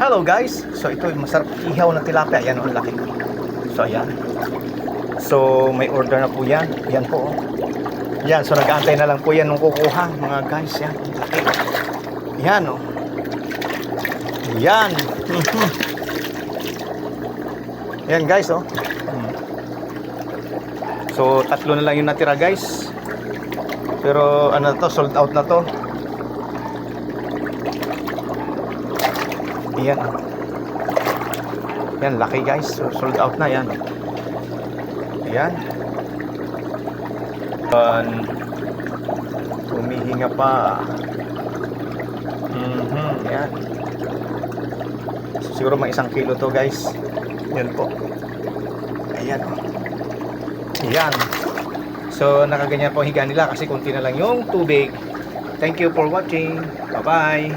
Hello guys! So ito yung masarap ihaw na tilapia. Yan ang laki. So ayan. So may order na po yan. Yan po. oh. Yan. So nag-aantay na lang po yan nung kukuha mga guys. Yan. Laki. Yan oh. Yan. Mhm. Yan guys oh. Mm. So tatlo na lang yung natira guys. Pero ano to, sold out na to. Yan. Yan, laki guys. So, sold out na yan. Yan. Humihinga pa. Mhm, yan. So, siguro mga isang kilo to guys. Yan po. Ayan. oh. Ayan. So, nakaganyan po higa nila kasi kunti na lang yung tubig. Thank you for watching. Bye-bye.